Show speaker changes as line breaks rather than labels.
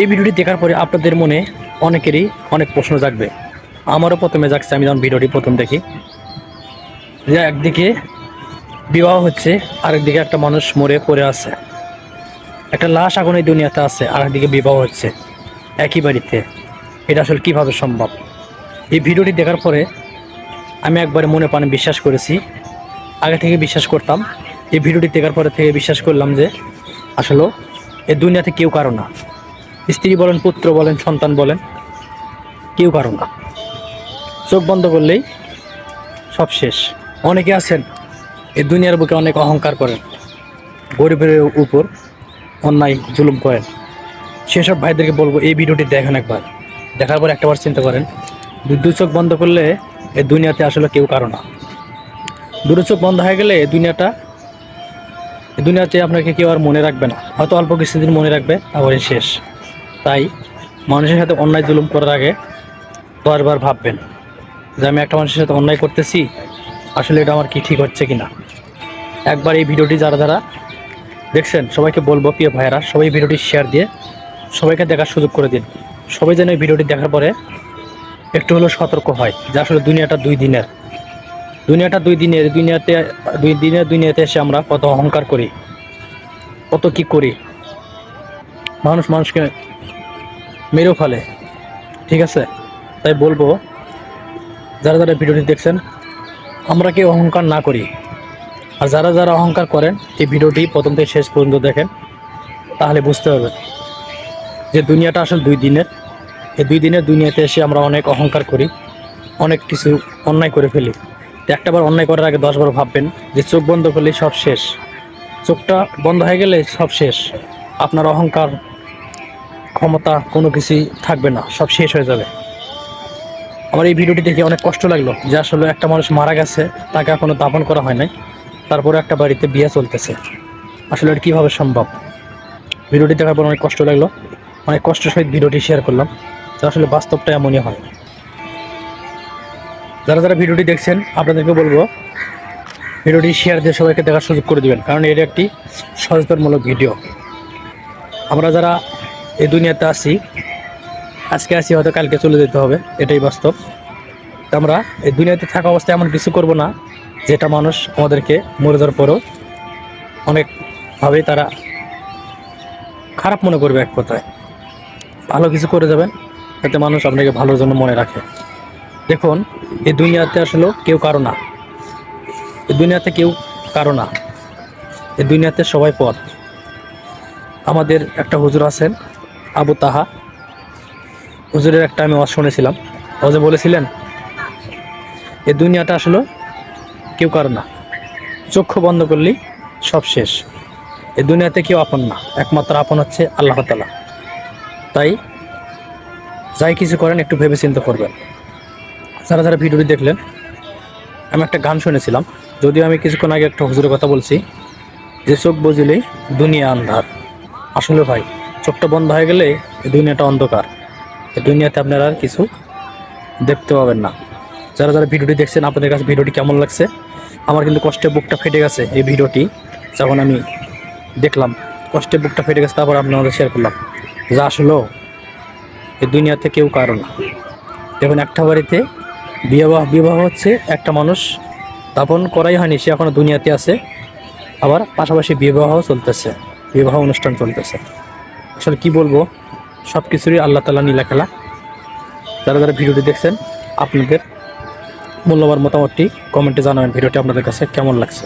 এই ভিডিওটি দেখার পরে আপনাদের মনে অনেকেরই অনেক প্রশ্ন জাগবে। আমারও প্রথমে জাগছে, আমি যখন ভিডিওটি প্রথম দেখি। যে একদিকে বিবাহ হচ্ছে, আরেকদিকে একটা মানুষ মরে পড়ে আছে। একটা লাশ এখন এই দুনিয়াতে আছে আর একদিকে বিবাহ হচ্ছে একই বাড়িতে। এটা আসলে কীভাবে সম্ভব? এই ভিডিওটি দেখার পরে আমি একবারে মনে প্রাণে বিশ্বাস করেছি, আগে থেকে বিশ্বাস করতাম। এই ভিডিওটি দেখার পরে থেকে বিশ্বাস করলাম যে আসলে এ দুনিয়াতে কেউ কারও না। স্ত্রী বলেন, পুত্র বলেন, সন্তান বলেন, কেউ কারও না। চোখ বন্ধ করলেই সব শেষ। অনেকে আছেন, এই দুনিয়ার বুকে অনেক অহংকার করেন, গরিবের উপর অন্যায় জুলুম করেন। সেসব ভাইদেরকে বলব, এই ভিডিওটি দেখেন একবার। দেখার পর একটাবার চিন্তা করেন, দু চোখ বন্ধ করলে এই দুনিয়াতে আসলে কেউ কারও না। দুটো চোখ বন্ধ হয়ে গেলে দুনিয়াটা দুনিয়াতে আপনাকে কেউ আর মনে রাখবে না। হয়তো অল্প কিছুদিন মনে রাখবে, তারপরে শেষ। তাই মানুষের সাথে অন্যায় জুলুম করার আগে দশবার ভাববেন যে আমি একটা মানুষের সাথে অন্যায় করতেছি, আসলে এটা আমার কি ঠিক হচ্ছে কি না একবার এই ভিডিওটি যারা যারা দেখছেন, সবাইকে বলব, প্রিয় ভাইয়েরা, সবাই ভিডিওটি শেয়ার দিয়ে সবাইকে দেখার সুযোগ করে দিন। সবাই যেন এই ভিডিওটি দেখার পরে একটু হলেও সতর্ক হয় যে আসলে দুনিয়াটা দুই দিনের। দুনিয়াটা দুই দিনের, দুনিয়াতে, দুই দিনের দুনিয়াতে এসে আমরা কত অহংকার করি, কত কি করি। মানুষ মানুষকে মেরেও ফেলে। ঠিক আছে? তাই বলব, যারা যারা ভিডিওটি দেখছেন, আমরা কেউ অহংকার না করি। আর যারা যারা অহংকার করেন, এই ভিডিওটি প্রথম থেকে শেষ পর্যন্ত দেখেন, তাহলে বুঝতে পারবেন যে দুনিয়াটা আসলে দুই দিনের। এই দুই দিনের দুনিয়াতে এসে আমরা অনেক অহংকার করি, অনেক কিছু অন্যায় করে ফেলি। তো একটাবার অন্যায় করার আগে দশবার ভাববেন যে চোখ বন্ধ করলেই সব শেষ। চোখটা বন্ধ হয়ে গেলে সব শেষ। আপনার অহংকার ক্ষমতা কোনো কিছুই থাকবে না, সব শেষ হয়ে যাবে। আমার এই ভিডিওটি দেখে অনেক কষ্ট লাগল যে আসলে একটা মানুষ মারা গেছে, তাকে এখনও দাপন করা হয় নাই, তারপরে একটা বাড়িতে বিয়ে চলতেছে। আসলে এটা কীভাবে সম্ভব? ভিডিওটি দেখার পর অনেক কষ্ট লাগল, অনেক কষ্টের সহিত ভিডিওটি শেয়ার করলাম তো আসলে বাস্তবটা এমনই হয়। যারা যারা ভিডিওটি দেখছেন, আপনাদেরকে বলব, ভিডিওটি শেয়ার দিয়ে সবাইকে দেখার সুযোগ করে দিবেন, কারণ এটা একটি সচেতনমূলক ভিডিও। আমরা যারা এই দুনিয়াতে আসি আজকে আসি হয়তো কালকে চলে যেতে হবে, এটাই বাস্তব। তো আমরা এই দুনিয়াতে থাকা অবস্থায় এমন কিছু করব না, যেটা মানুষ আমাদেরকে মরে যাওয়ার পরেও অনেকভাবেই তারা খারাপ মনে করবে এক কথায়। ভালো কিছু করে যাবেন, যাতে মানুষ আপনাকে ভালোর জন্য মনে রাখে। দেখুন, এই দুনিয়াতে আসলে কেউ কারও না। এই দুনিয়াতে কেউ কারও না। এই দুনিয়াতে সবাই পথ। আমাদের একটা হুজুর আছেন আবু তাহা। হুজুরের একটা আমি ওয়াজ শুনেছিলাম। ওজে বলেছিলেন, এ দুনিয়াটা আসলে কেউ কার না। চক্ষু বন্ধ করলেই সব শেষ। এ দুনিয়াতে কেউ আপন না। একমাত্র আপন হচ্ছে আল্লাহ তালা তাই যাই কিছু করেন, একটু ভেবে চিন্তা করবেন। যারা যারা ভিডিওটি দেখলেন, আমি একটা গান শুনেছিলাম। যদিও আমি কিছুক্ষণ আগে একটা হুজুরের কথা বলছি, যে চোখ বুঝলেই দুনিয়া আন্ধার। আসলে ভাই চোখটা বন্ধ হয়ে গেলে এই দুনিয়াটা অন্ধকার। এই দুনিয়াতে আপনারা আর কিছু দেখতে পাবেন না। যারা যারা ভিডিওটি দেখছেন, আপনাদের কাছে ভিডিওটি কেমন লাগছে? আমার কিন্তু কষ্টে বুকটা ফেটে গেছে এই ভিডিওটি। যখন আমি দেখলাম, কষ্টে বুকটা ফেটে গেছে, তারপর আপনাদের শেয়ার করলাম যা আসলেও এই দুনিয়াতে কেউ কারও না। দেখুন, একটা বাড়িতে বিবাহ বিবাহ হচ্ছে একটা মানুষ দাপন করাই হয়নি, সে এখনও দুনিয়াতে আছে। আবার পাশাপাশি বিবাহ চলতেছে, বিবাহ অনুষ্ঠান চলতেছে। আসলে কি বলব? সব কিছুরই আল্লাহ তালা নীলা খেলা যারা যারা ভিডিওটি দেখছেন, আপনাদের মূল্যবান মতামতটি কমেন্টে জানাবেন ভিডিওটি আপনাদের কাছে কেমন লাগছে।